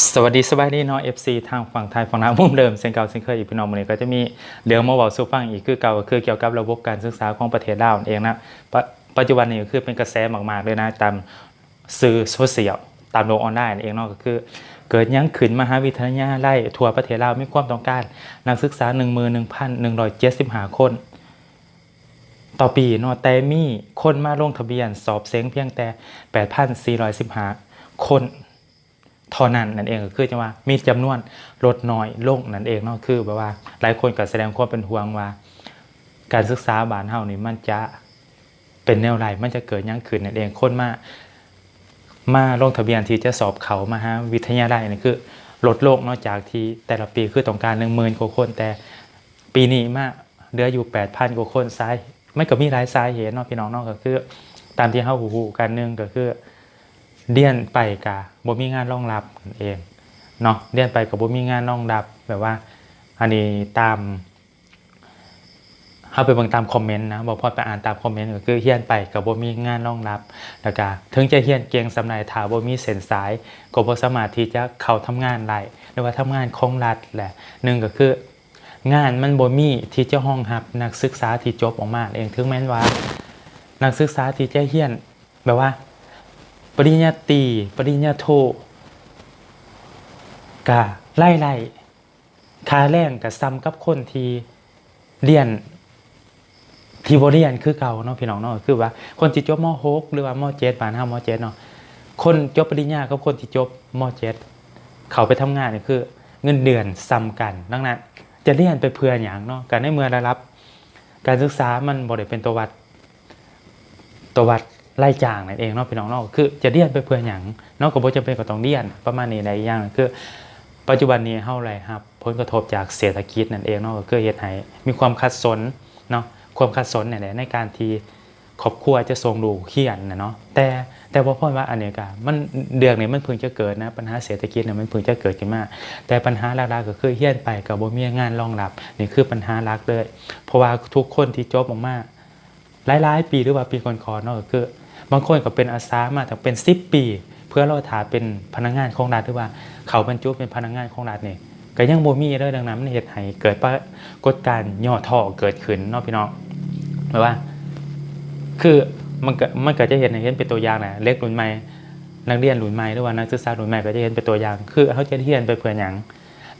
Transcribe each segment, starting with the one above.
สวัสดีสบายดีเนาะ FC ทางฝั่งไทยฝั่งลาวมุมเดิมเช่นเก่าเช่นเคยอีกพี่น้องวันนี้ก็จะมีเรื่องมาบอกสู่ฟังอีกคือเก่าคือเกี่ยวกับระบบการศึกษาของประเทศลาวเองนะป,ปัจจุบันนี้ก็คือเป็นกระแสมากๆเลยนะตามสื่อโซเชียลตามโลกออนไลน์เองเนาะก็คือ เกิดยังขึ้นมหาวิทยาลัยทั่วประเทศลาวมีความต้องการนักศึกษา 11,175 คน ต่อปีเนาะแต่มีคนมาลงทะเบียนสอบเสียงเพียงแต่ 8,415 คน เท่านั้นนั่นเองก็คือจะว่ามีจำนวนลดน้อยลงนั่นเองเนาะคือแบบว่าหลายคนก็แสดงความเป็นห่วงว่า การศึกษาบ้านเฮานี่มันจะเป็นแนวไรมันจะเกิดยังขึ้นนั่นเองคนมามาลงทะเบียนที่จะสอบเขามาหาวิทยาลัยนี่คือลดลงนอกจากที่แต่ละปีคือต้องการหนึ่งหมื่นกว่าคน แต่ปีนี้มาเหลืออยู่แปดพันกว่าคนซ้ายไม่ก็มีหลายสาเหตุเนาะพี่น้องเนาะก็คือ ตามที่เฮาหูๆกันหนึงก็คือ เรียนไปกะบ่มีงานรองรับกันเองเนาะเรียนไปกับบ่มีงานรองรับแบบว่า อันนี้ตามเฮาไปเบิ่งตามคอมเมนต์นะบ่พอไปอ่านตามคอมเมนต์ก็คือเรียนไปกับบ่มีงานรองรับแล้วก็ถึงจะเรียนเก่งสำาใดถ้าบ่มีเส้นสายก็บ่สามารถที่จะเข้าทำงานได้หรือว่าทำงานของรัฐแหละหนึ่งก็คืองานมันบ่มีที่จะห้องรับ นักศึกษาที่จบออกมาเองถึงแม้นว่า นักศึกษาที่จะเรียนแบบว่า ปริญญาตรีปริญญาโทกะไล่ไล่คาแรงกับซ้ำกับคนที่เรียนที่บเรียนคือเก่าเนาะพี่น้องเนาะคือว่าคนที่จบม .6 หรือว่าม7บาน5ม7 เนาะคนจบปริญญากับคนที่จบม 7 เขาไปทำงานเนี่ยคือ เงินเดือนซ้ำกัน ดังนั้น จะเรียนไปเพื่ออย่างเนาะการในเมื่อได้รับ การศึกษามันบ่ได้เป็นตัววัดตัววัด ไล่จางนั่นเองเนาะพี่น้องเนาะคือจะเรียนไปเพื่อหยังเนาะก็บ่จำเป็นก็ต้องเรียนประมาณนี้ใดอย่างคือ ปัจจุบันนี้เฮาไรครับผลกระทบจากเศรษฐกิจนั่นเองเนาะก็คือเฮ็ดให้มีความขัดสนเนาะความขัดสนเนี่ยแหละในการที่ครอบครัวจะส่งลูกเรียนนะเนาะแต่แต่บ่าพ้นว่าอันนี้ก็มันเดืองนี้มันเพิ่งจะเกิดนะปัญหาเศรษฐกิจเนี่ยมันเพิ่งจะเกิดขึ้นมา แต่ปัญหาหลักๆก็คือเรียนไปก็บ่มีงานรองรับนี่คือปัญหาหลักเลย เพราะว่าทุกคนที่จบออกมาหลายๆ ปีหรือว่าปีก่อนๆเนาะก็คือ บางคนก็เป็นอาสามาตั้งเป็น10ปี เพื่อเราถาเป็นพนักงานของรัฐหรือว่า เขาบรรจุเป็นพนักงานของรัฐเนี่ยก็ยังบ่มีเลยดังนั้นเฮ็ดให้เกิดปรากฏการณ์ย่อท่อเกิดขึ้นนาะพี่น้องหมายว่า คือมันก็มันก็จะเห็นให้เห็นเป็นตัวอย่างแหละเล็กรุ่นใหม่นักเรียนรุ่นใหม่หรือว่านักศึกษารุ่นใหม่ก็จะเห็นเป็นตัวอย่าง คือเขาจะเรียนไปเพื่อหยัง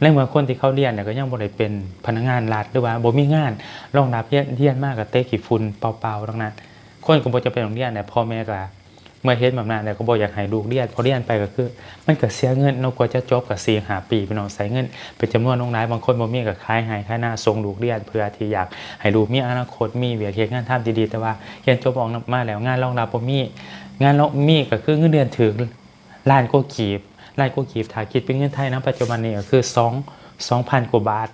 ในเมื่อคนที่เขาเรียนเนี่ยก็ยังบ่ได้เป็นพนักงานรัฐหรือว่าบ่มีงานรองรับเรียนเรียนมากกับเตะขี้ฝุ่นเปล่าๆดังนั้น คนก็บ่จะเป็นโรงเรียนเนี่ยพ่อแม่ก็เมื่อเฮ็ดแบบนั้นเนี่ยก็บ่อยากให้ลูกเรียนพอเรียนไปก็คือ มันก็เสียเงินนาะกว่าจะจบก็4 5ปีพี่น้องใช้เงินเป็นจำนวนน้องหลายบางคนบ่มีก็ขายให้ค่าหน้าส่งลูกเรียนเพื่อที่อยากให้ลูกมีอนาคตมีเวียกเฮ็ดงานทำดีๆแต่ว่าเรียนจบออกมาแล้วงานรองรับบ่มี งานรองมีก็คือเงินเดือนถึงล้านกว่ากีบล้านกว่ากีบถ้าคิดเป็นเงินไทยนะปัจจุบันนี้ก็คือ2 2,000กว่าบาท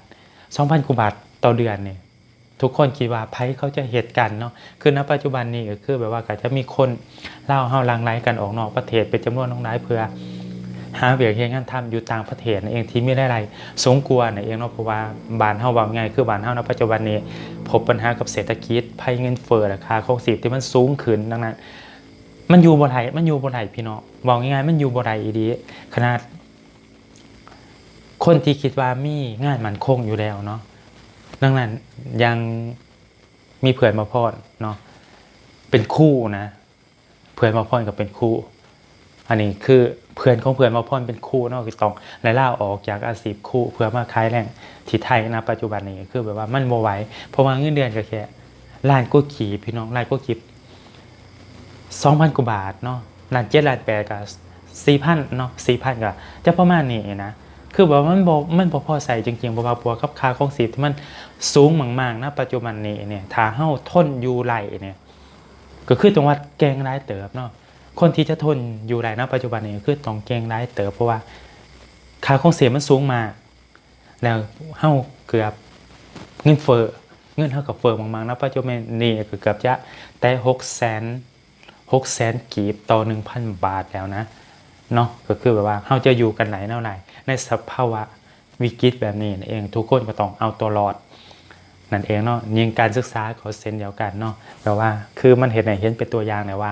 2,000กว่าบาทต่อเดือนเนี่ย ทุกคนคิดว่าไพ่เขาจะเหตุกันเนาะคือณปัจจุบันนี้ก็คือแบบว่าก็จะมีคนเล่าเฮาลังไลกันออกนอกประเทศเป็นจำนวนน้องร้ายเพื่อหาเวียกเฮ็ดงานทำอยู่ต่างประเทศนั่นเองที่มีหลายๆสงกลัวนั่นเองเนาะเพราะว่าบานเฮาว่าไงคือบานเฮาณปัจจุบันนี้ พบปัญหากับเศรษฐกิจภัยเงินเฟ้อราคาของสิบที่มันสูงขึ้นดังนั้น มันอยู่บ่ได้มันอยู่บ่ได้พี่น้องบอกง่ายๆมันอยู่บ่ได้อีดีขนาดคนที่คิดว่ามีงานมันคงอยู่แล้วเนาะ ดังนั้นยังมีเพื่อนมาพอดเนาะเป็นคู่นะเพื่อนมาพอดกับเป็นคู่ อันนี้คือเพื่อนของเพื่อนมาพอดเป็นคู่เนาะคือต้องไล่ล่าออกจากอาชีพคู่เพื่อมาขายแรงที่ไทยนะปัจจุบันนี้คือแบบว่ามันโมไหวเพราะว่าเงินเดือนก็แค่ล้านก็ขีพี่น้องล้านก็ขีสองพันกว่าบาทเนาะล้านเจ็ดล้านแปดกับสี่พันเนาะสี่พันก็จะประมาณนี้นะ คือแบบมันบมันบ่พอใส่จริงๆเพราะว่าปัวกับค่าของสีที่มันสูงมากๆนะปัจจุบันนี้เนี่ยถ้าเฮาทนอยู่ไหลเนี่ยก็คือตรงว่าแกงร้ายเติบเนาะคนที่จะทนอยู่ไหลนะปัจจุบันนี้คือต้องแกงร้ายเติบเพราะว่าค่าของเสียมันสูงมากแล้วเฮาเกือบเงินเฟ้อเงินเฮากับเฟ้อมากๆนะปัจจุบันนี้ก็เกือบจะแต่6แสน6แสนกีบต่อ1,000บาทแล้วนะ เนาะก็คือแบบว่าเราจะอยู่กันไหนเท่าไหร่ในสภาวะวิกฤตแบบนี้นั่นเองทุกคนก็ต้องเอาตัวรอดนั่นเองเนาะยิงการศึกษาขาเซนเดียวกันเนาะแต่ว่าคือมันเห็นไหนเห็นเป็นตัวอย่างเลยว่า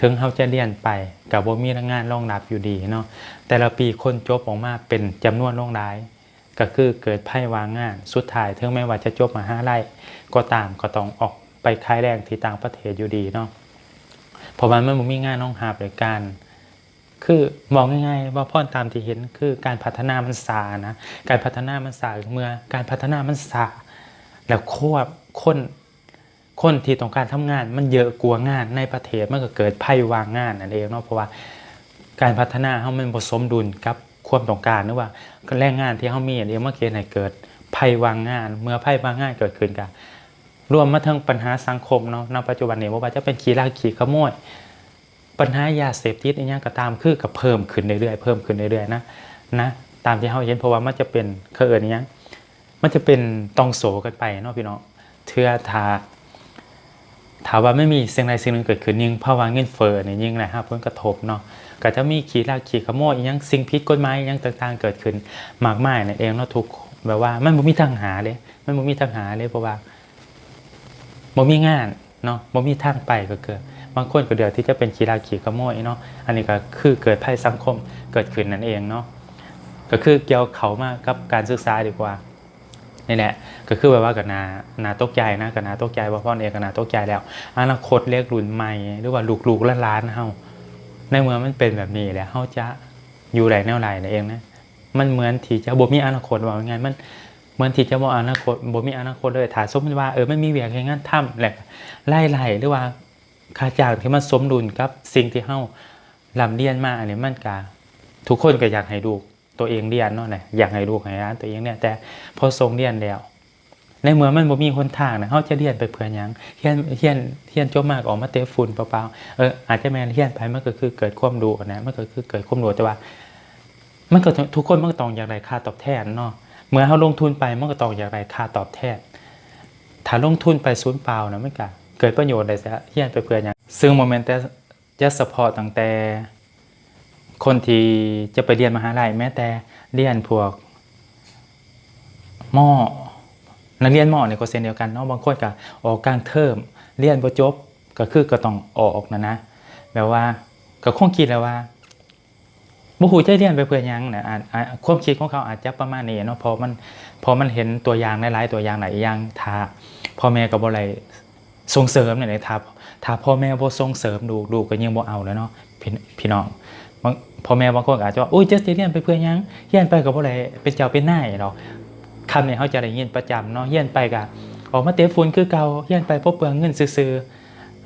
ถึงเขาจะเรียนไปกับบ่มีงานรองรับอยู่ดีเนาะแต่ละปีคนจบออกมาเป็นจำนวนลงราย ก็คือเกิดไพ่วางงานสุดท้ายถึงแม้ว่าจะจบมาห้าไร่ก็ตามก็ต้องออกไปขายแรงที่ต่างประเทศอยู่ดีเนาะเพราะว่ามันบ่มีงานน้องหาบหรือการ คือมองง่ายๆว่าพ่อตามที่เห็นคือการพัฒนามันสานะการพัฒนามันสาเมื่อการพัฒนามันสาแล้วควบคนคนที่ต้องการทำงาน มันเยอะกว่างานในประเทศมันก็เกิดไพ่วางงานนั่นเองเนาะเพราะว่าการพัฒนาเขามันผสมดุลกับความต้องการหรือว่าแรงงานที่เขามีอันเดียวเมื่อกี้ให้เกิดไพ่วางงาน เมื่อไพ่วางงานเกิดขึ้นกันรวมมาทั้งปัญหาสังคมเนาะในปัจจุบันนี้ว่าจะเป็นขี้ลาขี้ขโมย ปัญหายาเสพติดอีกอย่างก็ตามคือกับเพิ่มขึ้นเรื่อยๆเพิ่มขึ้นเรื่อยๆนะนะตามที่เราเห็นเพราะว่ามันจะเป็นเคยเอินอิหยังมันจะเป็นตองโสกันไปเนาะพี่น้องเทือทาถามว่าไม่มีสิ่งใดสิ่งหนึ่งเกิดขึ้นยิ่งภาวะเงินเฟ้อเนี่ยยิ่งนะฮะผลกระทบเนาะก็จะมีขีดลากขีดขโมยย่างสิ่งผิดกฎหมายย่างต่างๆ เกิดขึ้นมากมายเนั่นเองเนาะทุกแบบว่ามันบ่มีทางหาเลย มันบ่มีทางหาเลยเพราะว่าบ่มีงานเนาะบ่มีทางไปก็เกิด บางคนก็เดือดที่จะเป็นขีราขีขโมยเนาะอันนี้ก็คือเกิดภัยสังคมเกิดขึ้นนั่นเองเนาะก็คือเกี่ยวเขามากกับการศึกษาดีกว่านี่แหละก็คือแบบว่ากับนานาตกใจนะกับนาตกใจว่าพ่อเองกับนาตกใจแล้วอนาคตเรียกรุ่นใหม่หรือว่าลูกๆและล้านๆเฮาในเมื่อมันเป็นแบบนี้แล้วเฮาจะอยู่ไรแนวไรนั่นเองนะมันเหมือนที่จะบ่มีอนาคตว่าไงมันเหมือนที่จะบ่อนาคตบ่มีอนาคตเลยถ้าสมมติว่าเออมันมีเวียกให้งานทำแหละไล่ไล่หรือว่า ค่าจ้างที่มันสมดุลกับสิ่งที่เฮาลำเรียนมาอันนี้มันก็ทุกคนก็อยากให้ลูกตัวเองเรียนเนาะนะอยากให้ลูกให้ร้านตัวเองเนี่ยแต่พอส่งเรียนแล้ว ในเมื่อมันบ่มีคนทางนะเฮาจะเรียนไปเพื่อหยังเรียนเรียนเรียนจบมากออกมาเตะฝุ่นเปล่าๆเอออาจจะแม่นเรียนไปมันก็คือเกิดความรู้นะมันก็คือเกิดความรู้แต่ว่า มันก็ทุกคนมันก็ต้องอย่ากได้ค่าตอบแทนเนาะเมื่อเฮาลงทุนไปมันก็ต้องอย่ากได้ค่าตอบแทนถ้าลงทุนไปศูนย์เปล่านะมันก็ เกิดประโยชน์ได้ซะเฮียนไปเพื่อหยังซึ่งโมเมนต์แต่จะสปอร์ตตั้งแต่ คนที่จะไปเรียนมหาลัยแม้แต่เรียนพวกหม้อนักเรียนหม้อเนี่ยก็เช่นเดียวกันเนาะบางคนก็ออกกลางเทอมเรียนบ่จบก็คือก็ต้องออกนะนะแบบว่าก็คงคิดแล้วว่าบ่ฮู้จะเรียนไปเพื่อยังนะอาจอาจความคิดของเขาอาจจะประมาณนี้เนาะพอมันพอมันเห็นตัวอย่างหลายๆตัวอย่างหลายอย่างถ้าพ่อแม่ก็บ่ได้ ส่งเสริมเนี่ยถ้าถ้าพ่อแม่บ่ส่งเสริมลูกลูกก็ยังบ่เอาแล้วเนาะพี่พี่น้องพ่อแม่บางคนอาจจะว่าอุ้ยจะสิเรียนไปเพื่อยังเรียนไปก็บ่ได้เป็นเจ้าเป็นนายหรอกคำนี้เขาจะได้ยินประจำเนาะเรียนไปก็ออกมาเตะฝุ่นคือเก่าเรียนไปเพราะเปลืองเงินซื่อ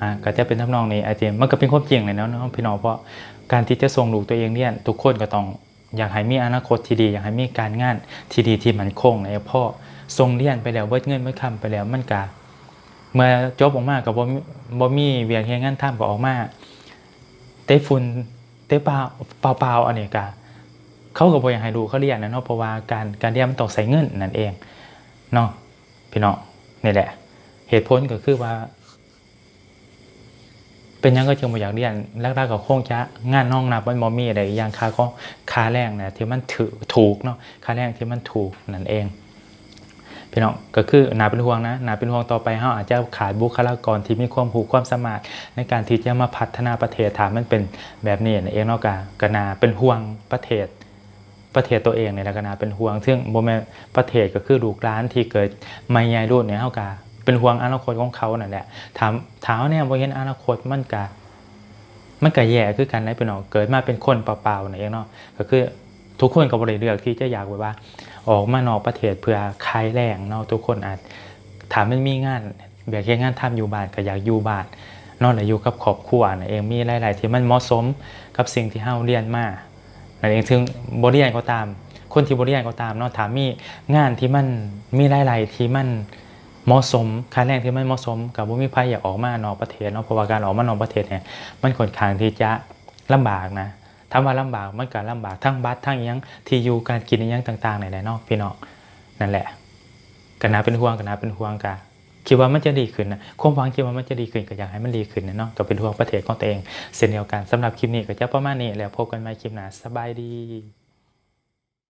อ่าก็จะเป็นทำนองนี้ไอเจมมันก็เป็นความจริงเลยเนาะเนาะพี่น้องเพราะการที่จะส่งลูกตัวเองเรียนทุกคนก็ต้องอยากให้มีอนาคตที่ดี อยากให้มีการงานที่ดีที่มันคงนะพราะส่งเรียนไปแล้วเบิดเงินเบิดคำไปแล้วมันก็ เมื่อจบออกมาก็บ่มีบ่มีเวียกเฮ็ดงานทำก็ออกมาเตะฝุ่นเตะเปล่าเปล่าอันนี้ก็เขาก็บ่อยากให้ดูเขาเรียนนะเนาะเพราะว่าการการเรียนมันต้องใส่เงินนั่นเองเนาะพี่น้องนี่แหละ เหตุผลก็คือว่า เป็นยังก็จึงบ่อยากเรียนแรกๆก็คงจะงานน้องนับมันบ่มีอะไรอย่างค่าก็ค่าแรงนะที่มันถือถูกเนาะค่าแรงที่มันถูกนั่นเอง พี่น้องก็คือนาเป็นห่วงนะนาเป็นห่วงต่อไปเฮาอาจจะขาดบุคลากรที่มีความรู้ความสามารถในการที่จะมาพัฒนาประเทศถามมันเป็นแบบนี้นั่นเองเนาะกากนาเป็นห่วงประเทศประเทศตัวเองเนี่ยแหละกนาเป็นห่วง ซึ่งบ่แมประเทศก็คือลูกหลานที่เกิดใหม่ใหญ่รุ่นเนี่ยเฮากาเป็นห่วงอนาคตของเขานั่นแหละถามถามเนี่ยบ่เห็นอนาคตมันกะมันก็แย่คือกันนะพี่น้องเกิดมาเป็นคนเปล่าๆนั่นเองเนาะก็คือ ทุกคนก็บ่ได้เลือกที่จะอยากแบบว่า ออกมานอกประเทศเพื่อขายแรงเนาะทุกคนอาจถามมันมีงานแบบแค่งานทำอยู่บ้านก็อยากอยู่บ้านนอนอยู่กับครอบครัวนั่นเองมีหลายๆที่มันเหมาะสมกับสิ่งที่เฮาเรียนมานั่นเองถึงบ่เรียนก็ตาม คนที่บ่เรียนก็ตามเนาะถามมีงานที่มันมีหลายๆที่มันเหมาะสมค่าแรงที่มันเหมาะสม กับบ่มีไผอยากออกมานอกประเทศเนาะเพราะว่าการออกมานอกประเทศเนี่ยมันค่อนข้างที่จะลำบากนะ ถาว่าลำบากมันก็ลำบากทั้งบัตรทั้งยังที่อยู่การกินยังต่างๆนี่แหละเนาะพี่น้องนั่นแหละก็น่าเป็นห่วงก็น่าเป็นห่วงกันคิดว่ามันจะดีขึ้นนะความหวังคิดว่ามันจะดีขึ้นก็อยากให้มันดีขึ้นนะเนาะก็เป็นห่วงประเทศของตัวเองเช่นเดียวกันสำหรับคลิปนี้ก็จะประมาณนี้แล้วพบกันใหม่คลิปหน้าสบายดี